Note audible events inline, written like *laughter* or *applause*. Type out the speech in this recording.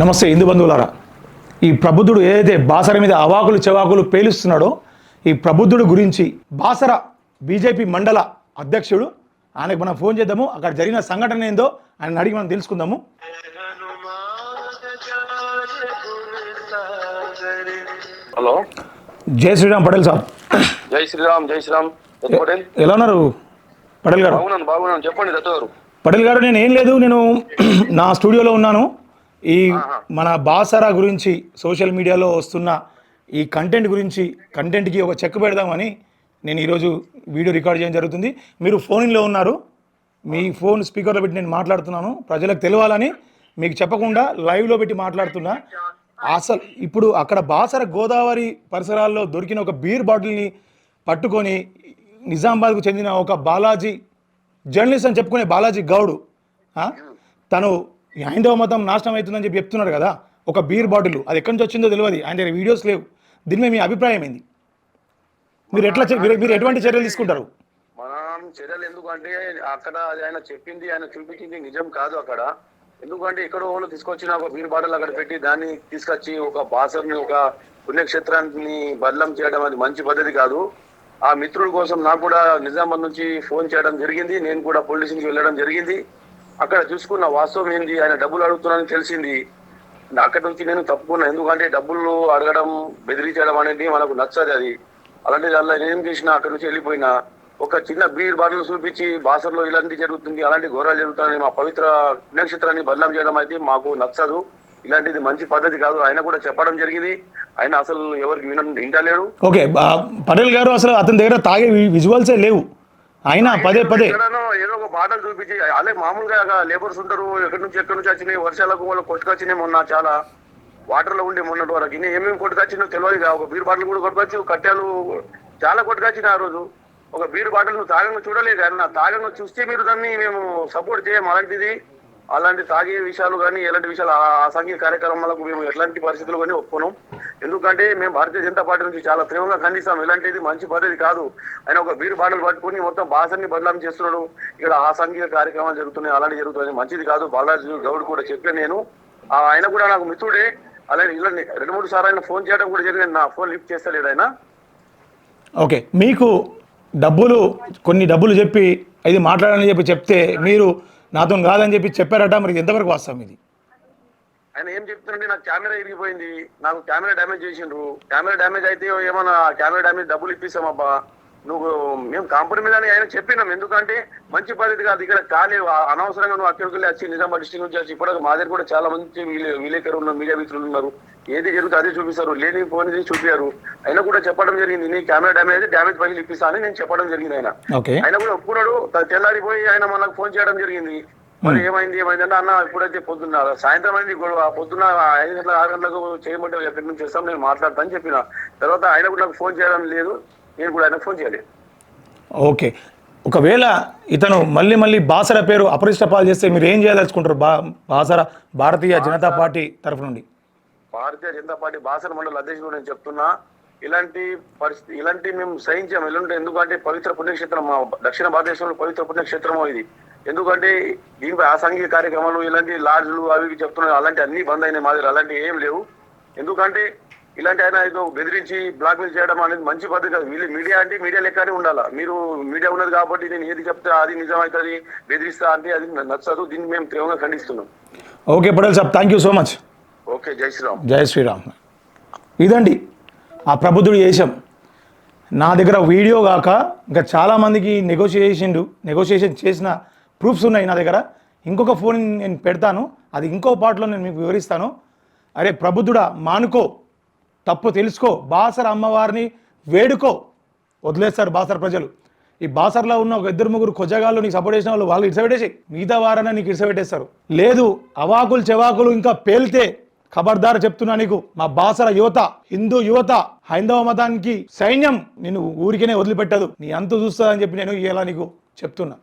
నమస్తే హిందూ బంధువులారా. ఈ ప్రబుద్ధుడు ఏదైతే బాసర మీద అవాకులు చెవాకులు పేలుస్తున్నాడో ఈ ప్రబుద్ధుడు గురించి బాసర బీజేపీ మండల అధ్యక్షుడు ఆయనకు మనం ఫోన్ చేద్దాము. అక్కడ జరిగిన సంఘటన ఏందో ఆయన అడిగి మనం తెలుసుకుందాము. హలో. జై శ్రీరామ్ పటేల్ సార్. జై శ్రీరామ్ జై శ్రీరామ్. పటేల్. ఎలా ఉన్నారు? పటేల్ గారు? బాగున్నాను బాగున్నాను. చెప్పండి దత్తు గారు పటేల్ గారు నేను ఏం లేదు. నేను *clears throat* నా స్టూడియోలో ఉన్నాను. ఈ మన బాసర గురించి సోషల్ మీడియాలో వస్తున్న ఈ కంటెంట్ గురించి కంటెంట్కి ఒక చెక్ పెడదామని నేను ఈరోజు వీడియో రికార్డ్ చేయడం జరుగుతుంది. మీరు ఫోన్లో ఉన్నారు. మీ ఫోన్ స్పీకర్లో పెట్టి నేను మాట్లాడుతున్నాను. ప్రజలకు తెలియాలని మీకు చెప్పకుండా లైవ్లో పెట్టి మాట్లాడుతున్నా. అసలు ఇప్పుడు అక్కడ బాసర గోదావరి పరిసరాల్లో దొరికిన ఒక బీర్ బాటిల్ని పట్టుకొని నిజామాబాద్కు చెందిన ఒక బాలాజీ జర్నలిస్ట్ అని చెప్పుకునే బాలాజీ గౌడ్? తను ఈ హైందవ మతం నాశనం అవుతుందని చెప్పి చెప్తున్నాడు కదా. ఒక బీర్ బాటిల్ అది ఎక్కడి నుంచి వచ్చిందో తెలియదు ఆయన దగ్గర వీడియోస్ లేవు. దీని మీద మీ అభిప్రాయం ఏంది? మీరు ఎట్లా మీరు- ఎటువంటి చర్యలు తీసుకుంటారు? మనం చర్యలు ఎందుకంటే అక్కడ అది ఆయన చెప్పింది ఆయన చూపించింది నిజం కాదు అక్కడ. ఎందుకంటే ఎక్కడో వాళ్ళు తీసుకొచ్చిన ఒక బీర్ బాటిల్ అక్కడ పెట్టి దాన్ని తీసుకొచ్చి ఒక బాసర్ని ఒక పుణ్యక్షేత్రాన్ని బదలం చేయడం అది మంచి పద్ధతి కాదు. ఆ మిత్రుడి కోసం నాకు కూడా నిజామాబాద్ నుంచి ఫోన్ చేయడం జరిగింది. నేను కూడా పోలీస్ వెళ్ళడం జరిగింది. అక్కడ చూసుకున్న వాస్తవం ఏంది? ఆయన డబ్బులు అడుగుతున్నానని తెలిసింది. అక్కడి నుంచి నేను తప్పుకున్నా. ఎందుకంటే డబ్బులు అడగడం బెదిరించడం అనేది మనకు నచ్చదు అది. అలాంటి దానిలో నేనేం చేసినా అక్కడి నుంచి వెళ్ళిపోయినా. ఒక చిన్న బీర్ బాటిల్ చూపించి బాసర్లో ఇలాంటి జరుగుతుంది అలాంటి ఘోరాలు జరుగుతాయని మా పవిత్ర పుణ్యక్షేత్రాన్ని బదలాం చేయడం అయితే మాకు నచ్చదు. ఇలాంటిది మంచి పద్ధతి కాదు. ఆయన కూడా చెప్పడం జరిగింది. ఆయన అసలు ఎవరికి వినడం వింటలేడు. ఓకే పటేల్ గారు అసలు అతని దగ్గర తాగే విజువల్సే లేవు. అయినా పదే పదే. ఏదో ఒక బాటలు చూపించి అదే మామూలుగా లేబర్స్ ఉంటారు ఎక్కడి నుంచి ఎక్కడి నుంచి వచ్చినాయి వర్షాలకు వాళ్ళు కొట్టుకొచ్చినాయి మొన్న చాలా. వాటర్లో ఉండే మొన్నటి వరకు. ఇంకా ఏమేమి కొట్టుకొచ్చినో తెలియదు. ఒక బీర్ బాటిల్ కూడా కొట్టుకొచ్చి కట్టాలు చాలా కొట్టుకొచ్చిన ఆ రోజు. ఒక బీర్ బాటిల్ నువ్వు తాగంగా చూడలేదు కానీ నా తాగంగా చూస్తే మీరు దాన్ని మేము సపోర్ట్ చేయం అలాంటిది. అలాంటి తాగే విషయాలు కానీ ఎలాంటి విషయాలు ఆ అసాంఘిక కార్యక్రమాలకు మేము ఎట్లాంటి పరిస్థితులు కానీ ఒప్పుకోను. ఎందుకంటే మేము భారతీయ జనతా పార్టీ నుంచి చాలా తీవ్రంగా ఖండిస్తాం. ఇలాంటిది మంచి పద్ధతి కాదు. ఆయన ఒక వీరు బాటలు పట్టుకుని మొత్తం భాషని బదలాం చేస్తున్నాడు. ఇక్కడ అసాంఘిక కార్యక్రమాలు జరుగుతున్నాయి అలాంటి జరుగుతున్నాయి. మంచిది కాదు. బాలాజీ గౌడ్ కూడా చెప్పాను నేను. ఆయన కూడా నాకు మిత్రుడే. అలాగే ఇలా రెండు మూడు సార్లు ఆయన ఫోన్ చేయడం కూడా జరిగింది. నా ఫోన్ లిఫ్ట్ చేస్తలేడు ఆయన. ఓకే. మీకు డబ్బులు కొన్ని డబ్బులు చెప్పి అది మాట్లాడాలని చెప్పి చెప్తే మీరు నాతో కాదని చెప్పి చెప్పారట. మరి ఎంతవరకు వాస్తవం ఇది? ఆయన ఏం చెప్తున్నాడంటే నాకు కెమెరా ఇరిగిపోయింది నాకు కెమెరా డ్యామేజ్ చేసిండ్రు. కెమెరా డ్యామేజ్ అయితే ఏమన్నా కెమెరా డ్యామేజ్ డబ్బులు ఇప్పిస్తామబ్బా. నువ్వు మేము కాంప్రమైజ్ అని ఆయన చెప్పినాం. ఎందుకంటే మంచి పద్ధతి కాదు ఇక్కడ ఖాళీ అనవసరంగా నువ్వు అక్కడికి వెళ్ళి వచ్చి నిజామాబాద్ డిస్ట్రిక్ట్ నుంచి వచ్చి ఇప్పుడు మా దగ్గర కూడా చాలా మంది విలే- విలేకరులు ఉన్నారు మీడియా మిత్రులు ఉన్నారు. ఏది జరుగుతుంది అదే చూపిస్తారు. లేని పోనీ చూపారు అయినా కూడా చెప్పడం జరిగింది నీ కెమెరా డ్యామేజ్ డ్యామేజ్ పైసలు ఇప్పిస్తా అని నేను చెప్పడం జరిగింది ఆయన. ఆయన కూడా ఒప్పుకున్నాడు. తెల్లారిపోయి ఆయన మనకు ఫోన్ చేయడం జరిగింది. మరి ఏమైంది ఏమైంది అంటే అన్న ఇప్పుడైతే పొద్దున్న సాయంత్రం అయింది గొడవ. పొద్దున్న ఐదు గంటల ఆరు గంటలకు చేయమంటే ఎక్కడి నుంచి చేస్తాం నేను మాట్లాడతా అని చెప్పిన. తర్వాత ఆయన కూడా నాకు ఫోన్ చేయడం లేదు నేను కూడా ఆయనకు ఫోన్ చేయలేదు. ఓకే. ఒకవేళ ఇతను మళ్ళీ మళ్ళీ బాసర పేరు అపరిష్ట పాలు చేస్తే మీరు ఏం చేయదలుచుకుంటారు? బా బాసర భారతీయ జనతా పార్టీ తరఫు నుండి. భారతీయ జనతా పార్టీ బాసర మండల అధ్యక్షుడు నేను చెప్తున్నా ఇలాంటి పరిస్థితి ఇలాంటి మేము సహించాము. ఎలాంటి ఎందుకంటే పవిత్ర పుణ్యక్షేత్రం మా దక్షిణ భారతదేశంలో పవిత్ర పుణ్యక్షేత్రం ఇది. ఎందుకంటే దీనిపై అసాంఘిక కార్యక్రమాలు ఇలాంటి లాడ్లు అవి చెప్తున్నారు. అలాంటి అన్ని బంద్ అయినాయి మా దగ్గర అలాంటి ఏం లేవు. ఎందుకంటే ఇలాంటి ఆయన ఏదో బెదిరించి బ్లాక్మెయిల్ చేయడం అనేది మంచి పద్ధతి కాదు. మీడియా- మీడియా అంటే మీడియా లెక్కనే ఉండాలా? మీరు మీడియా ఉన్నది కాబట్టి నేను ఏది చెప్తే అది నిజం అవుతుంది బెదిరిస్తా అంటే అది నచ్చదు. దీన్ని మేము తీవ్రంగా ఖండిస్తున్నాం. Okay Patel sahab thank you so much okay జై శ్రీరామ్. జై శ్రీరామ్. ఇదండి ఆ ప్రబుద్ధుడు చేసాం నా దగ్గర వీడియో కాక ఇంకా చాలామందికి నెగోషియేషన్ నెగోషియేషన్ చేసిన ప్రూఫ్స్ ఉన్నాయి నా దగ్గర. ఇంకొక ఫోన్ నేను పెడతాను. అది ఇంకో పాటలో నేను మీకు వివరిస్తాను. అరే ప్రబుద్ధుడా మానుకో. తప్పు తెలుసుకో. బాసర అమ్మవారిని వేడుకో. వదిలేస్తారు బాసర ప్రజలు. ఈ బాసర్లో ఉన్న ఒక ఇద్దరు ముగ్గురు కొజగాళ్ళు నీకు సపోర్ట్ చేసిన వాళ్ళు వాళ్ళు ఇడిసబెట్టేసి మిగతా వారన్నా నీకు ఇడిసపెట్టేస్తారు లేదు అవాకులు చెవాకులు ఇంకా పేలితే ఖబర్దార్ చెప్తున్నా నీకు. మా బాసర యువత హిందూ యువత హైందవ మతానికి సైన్యం నేను ఊరికేనే వదిలిపెట్టదు. నీ అంతు చూస్తుందని చెప్పి నేను ఇలా నీకు చెప్తున్నా.